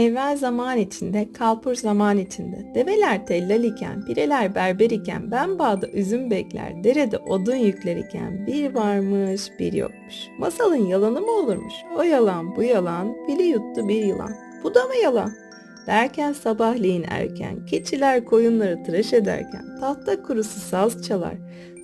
Evvel zaman içinde, kalpur zaman içinde, develer tellal iken, pireler berber iken, ben bağda üzüm bekler, derede odun yükler iken, bir varmış bir yokmuş. Masalın yalanı mı olurmuş? O yalan bu yalan, pili yuttu bir yılan. Bu da mı yalan? Derken sabahleyin erken, keçiler koyunları tıraş ederken, tahta kurusu saz çalar,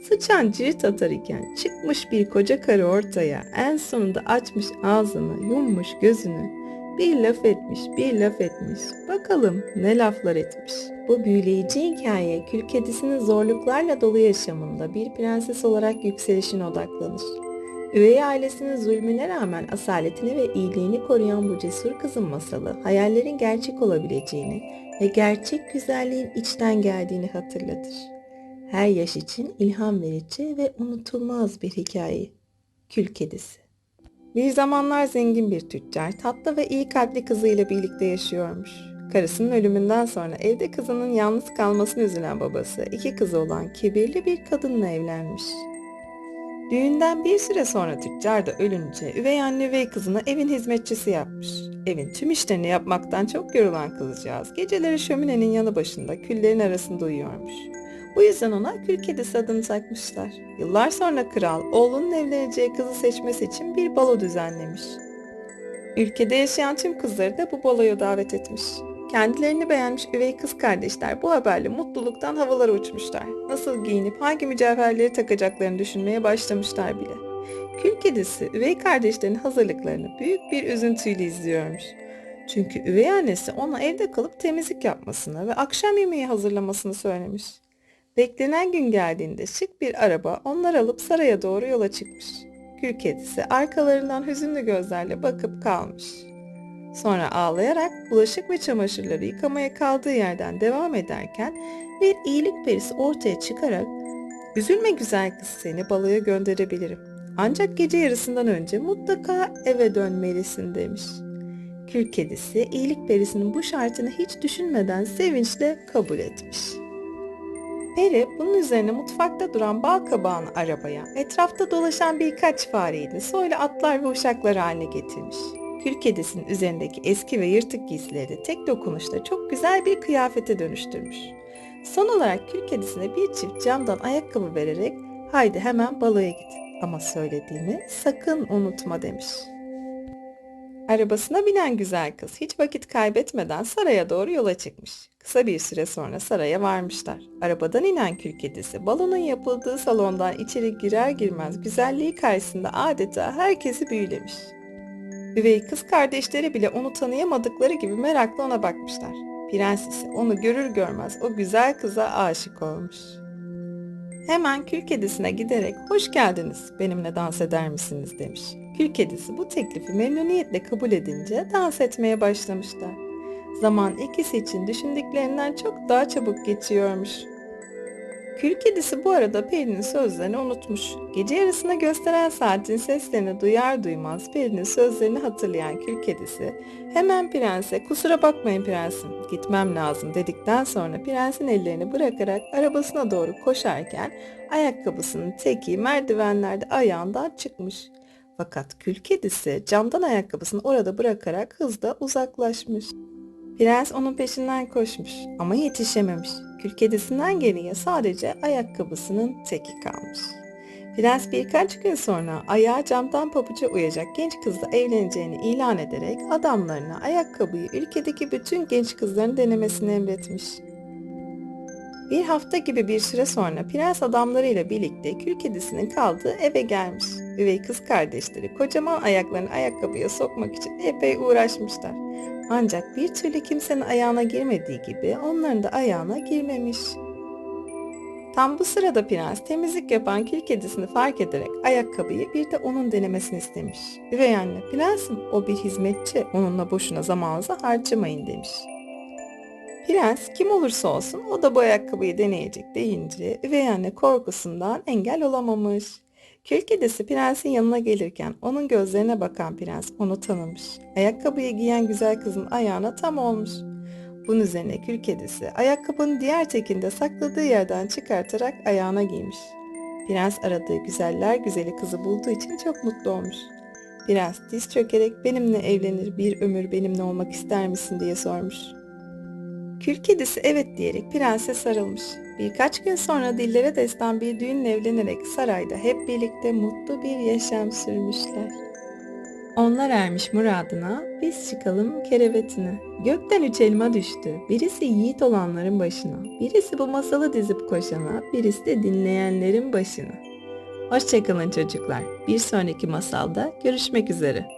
sıçan cirit atar iken, çıkmış bir koca karı ortaya, en sonunda açmış ağzını, yummuş gözünü, bir laf etmiş, bir laf etmiş. Bakalım ne laflar etmiş. Bu büyüleyici hikaye kül kedisinin zorluklarla dolu yaşamında bir prenses olarak yükselişine odaklanır. Üvey ailesinin zulmüne rağmen asaletini ve iyiliğini koruyan bu cesur kızın masalı hayallerin gerçek olabileceğini ve gerçek güzelliğin içten geldiğini hatırlatır. Her yaş için ilham verici ve unutulmaz bir hikaye. Kül Kedisi bir zamanlar zengin bir tüccar tatlı ve iyi kalpli kızıyla birlikte yaşıyormuş. Karısının ölümünden sonra evde kızının yalnız kalmasını üzülen babası iki kızı olan kibirli bir kadınla evlenmiş. Düğünden bir süre sonra tüccar da ölünce üvey anne üvey kızını evin hizmetçisi yapmış. Evin tüm işlerini yapmaktan çok yorulan kızcağız geceleri şöminenin yanı başında küllerin arasında uyuyormuş. Bu yüzden ona kül kedisi adını takmışlar. Yıllar sonra kral oğlunun evleneceği kızı seçmesi için bir balo düzenlemiş. Ülkede yaşayan tüm kızları da bu baloya davet etmiş. Kendilerini beğenmiş üvey kız kardeşler bu haberle mutluluktan havalara uçmuşlar. Nasıl giyinip hangi mücevherleri takacaklarını düşünmeye başlamışlar bile. Kül kedisi üvey kardeşlerinin hazırlıklarını büyük bir üzüntüyle izliyormuş. Çünkü üvey annesi ona evde kalıp temizlik yapmasını ve akşam yemeği hazırlamasını söylemiş. Beklenen gün geldiğinde şık bir araba onlar alıp saraya doğru yola çıkmış. Kül kedisi arkalarından hüzünlü gözlerle bakıp kalmış. Sonra ağlayarak bulaşık ve çamaşırları yıkamaya kaldığı yerden devam ederken bir iyilik perisi ortaya çıkarak ''Üzülme güzel kız seni baloya gönderebilirim. Ancak gece yarısından önce mutlaka eve dönmelisin.'' demiş. Kül kedisi iyilik perisinin bu şartını hiç düşünmeden sevinçle kabul etmiş. Peri bunun üzerine mutfakta duran bal kabağını arabaya, etrafta dolaşan birkaç fareyi de soylu atlar ve uşaklar haline getirmiş. Kül kedisinin üzerindeki eski ve yırtık giysileri de tek dokunuşta çok güzel bir kıyafete dönüştürmüş. Son olarak kül kedisine bir çift camdan ayakkabı vererek haydi hemen baloya git ama söylediğimi sakın unutma demiş. Arabasına binen güzel kız hiç vakit kaybetmeden saraya doğru yola çıkmış. Kısa bir süre sonra saraya varmışlar. Arabadan inen kül kedisi balonun yapıldığı salondan içeri girer girmez güzelliği karşısında adeta herkesi büyülemiş. Üvey kız kardeşleri bile onu tanıyamadıkları gibi merakla ona bakmışlar. Prensesi onu görür görmez o güzel kıza aşık olmuş. Hemen kül kedisine giderek hoş geldiniz benimle dans eder misiniz demiş. Kül kedisi bu teklifi memnuniyetle kabul edince dans etmeye başlamışlar. Zaman ikisi için düşündüklerinden çok daha çabuk geçiyormuş. Kül kedisi bu arada Peri'nin sözlerini unutmuş. Gece yarısına gösteren saatin seslerini duyar duymaz Peri'nin sözlerini hatırlayan kül kedisi hemen prense kusura bakmayın prensim gitmem lazım dedikten sonra prensin ellerini bırakarak arabasına doğru koşarken ayakkabısının teki merdivenlerde ayağından çıkmış. Fakat kül kedisi camdan ayakkabısını orada bırakarak hızla uzaklaşmış. Prens onun peşinden koşmuş ama yetişememiş. Kül kedisinden geriye sadece ayakkabısının teki kalmış. Prens birkaç gün sonra ayağı camdan pabuca uyacak genç kızla evleneceğini ilan ederek adamlarına ayakkabıyı ülkedeki bütün genç kızların denemesini emretmiş. Bir hafta gibi bir süre sonra prens adamlarıyla birlikte kül kedisinin kaldığı eve gelmiş. Üvey kız kardeşleri kocaman ayaklarını ayakkabıya sokmak için epey uğraşmışlar. Ancak bir türlü kimsenin ayağına girmediği gibi onların da ayağına girmemiş. Tam bu sırada prens temizlik yapan kül kedisini fark ederek ayakkabıyı bir de onun denemesini istemiş. Üvey anne prensim o bir hizmetçi onunla boşuna zamanınızı harcamayın demiş. Prens kim olursa olsun o da bu ayakkabıyı deneyecek deyince üvey anne korkusundan engel olamamış. Kül kedisi prensin yanına gelirken onun gözlerine bakan prens onu tanımış. Ayakkabıyı giyen güzel kızın ayağına tam olmuş. Bunun üzerine kül kedisi ayakkabının diğer tekinde sakladığı yerden çıkartarak ayağına giymiş. Prens aradığı güzeller güzeli kızı bulduğu için çok mutlu olmuş. Prens diz çökerek benimle evlenir bir ömür benimle olmak ister misin diye sormuş. Kül kedisi evet diyerek prense sarılmış. Birkaç gün sonra dillere destan bir düğünle evlenerek sarayda hep birlikte mutlu bir yaşam sürmüşler. Onlar ermiş muradına, biz çıkalım kerevetine. Gökten üç elma düştü, birisi yiğit olanların başına, birisi bu masalı dizip koşana, birisi de dinleyenlerin başına. Hoşçakalın çocuklar, bir sonraki masalda görüşmek üzere.